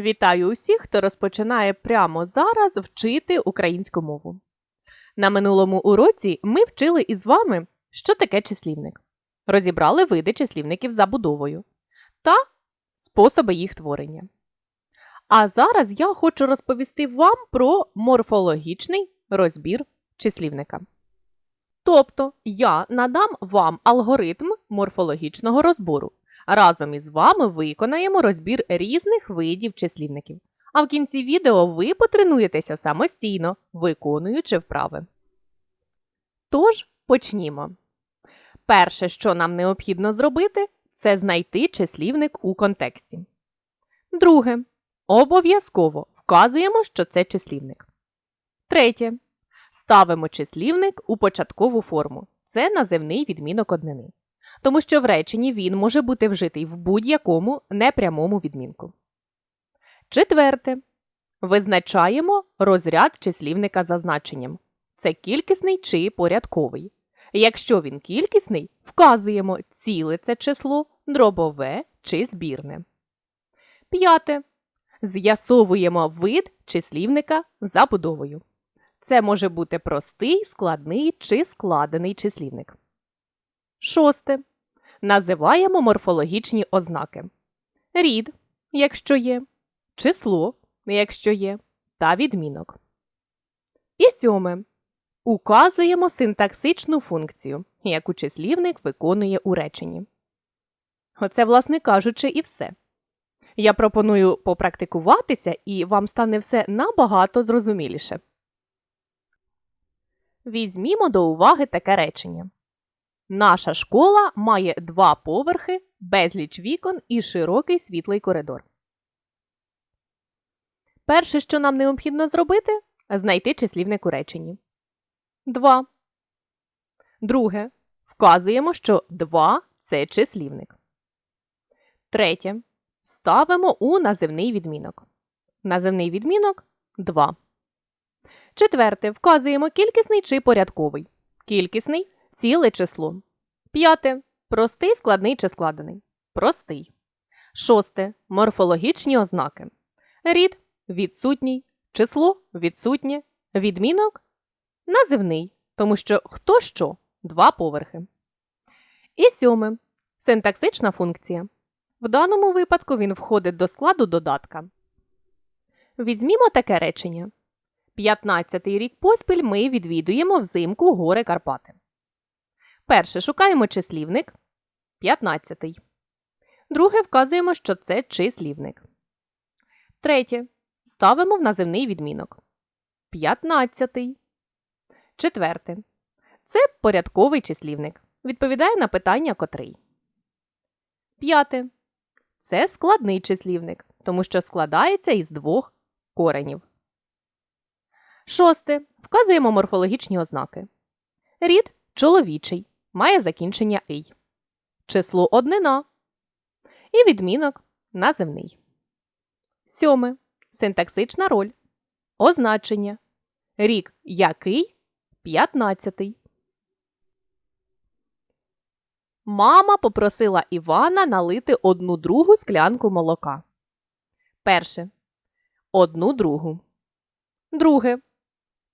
Вітаю усіх, хто розпочинає прямо зараз вчити українську мову. На минулому уроці ми вчили із вами, що таке числівник. Розібрали види числівників за будовою та способи їх творення. А зараз я хочу розповісти вам про морфологічний розбір числівника. Тобто я надам вам алгоритм морфологічного розбору. Разом із вами виконаємо розбір різних видів числівників. А в кінці відео ви потренуєтеся самостійно, виконуючи вправи. Тож почнімо. Перше, що нам необхідно зробити, це знайти числівник у контексті. Друге. Обов'язково вказуємо, що це числівник. Третє. Ставимо числівник у початкову форму. Це називний відмінок однини тому що в реченні він може бути вжитий в будь-якому непрямому відмінку. Четверте. Визначаємо розряд числівника за значенням. Це кількісний чи порядковий. Якщо він кількісний, вказуємо ціле це число, дробове чи збірне. П'яте. З'ясовуємо вид числівника за будовою. Це може бути простий, складний чи складений числівник. Шосте. Називаємо морфологічні ознаки. Рід, якщо є, число, якщо є, та відмінок. І сьоме. Указуємо синтаксичну функцію, яку числівник виконує у реченні. Оце, власне кажучи, і все. Я пропоную попрактикуватися, і вам стане все набагато зрозуміліше. Візьмімо до уваги таке речення. Наша школа має два поверхи, безліч вікон і широкий світлий коридор. Перше, що нам необхідно зробити, знайти числівник у реченні. 2. Друге. Вказуємо, що 2 це числівник. Третє. Ставимо у називний відмінок. Називний відмінок 2. Четверте. Вказуємо кількісний чи порядковий. Кількісний ціле число. П'яте. Простий, складний чи складений. Простий. Шосте. Морфологічні ознаки. Рід відсутній. Число відсутнє. Відмінок називний, тому що хто що два поверхи. І сьоме. Синтаксична функція. В даному випадку він входить до складу додатка. Візьмімо таке речення. 15-й рік поспіль ми відвідуємо взимку гори Карпати. Перше шукаємо числівник 15. Друге вказуємо, що це числівник. Третє. Ставимо в називний відмінок. 15. Четверте. Це порядковий числівник. Відповідає на питання котрий. П'яте. Це складний числівник, тому що складається із двох коренів. Шосте. Вказуємо морфологічні ознаки. Рід чоловічий має закінчення «ий». Число однина. І відмінок називний. Сьоме. Синтаксична роль. Означення. Рік який 15. Мама попросила Івана налити одну другу склянку молока. Перше. Одну другу. Друге.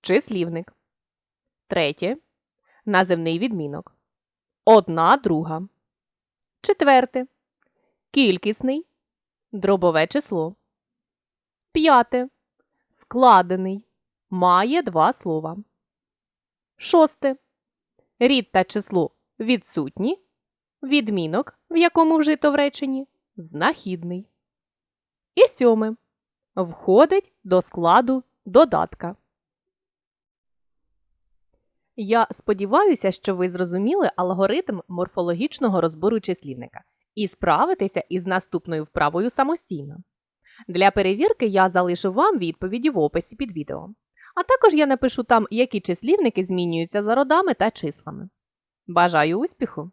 Числівник. Третє. Називний відмінок. Одна друга. Четверте. Кількісний. Дробове число. П'яте. Складений. Має два слова. Шосте. Рід та число відсутні. Відмінок, в якому вжито в реченні, знахідний. І сьоме. Входить до складу додатка. Я сподіваюся, що ви зрозуміли алгоритм морфологічного розбору числівника і справитеся із наступною вправою самостійно. Для перевірки я залишу вам відповіді в описі під відео. А також я напишу там, які числівники змінюються за родами та числами. Бажаю успіху!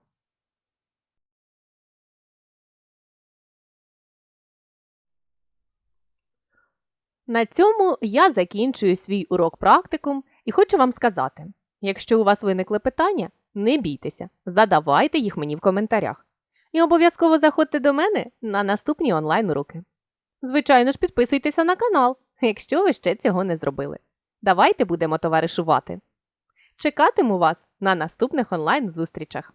На цьому я закінчую свій урок практикум і хочу вам сказати. Якщо у вас виникли питання, не бійтеся, задавайте їх мені в коментарях. І обов'язково заходьте до мене на наступні онлайн уроки. Звичайно ж, підписуйтеся на канал, якщо ви ще цього не зробили. Давайте будемо товаришувати. Чекатиму вас на наступних онлайн зустрічах.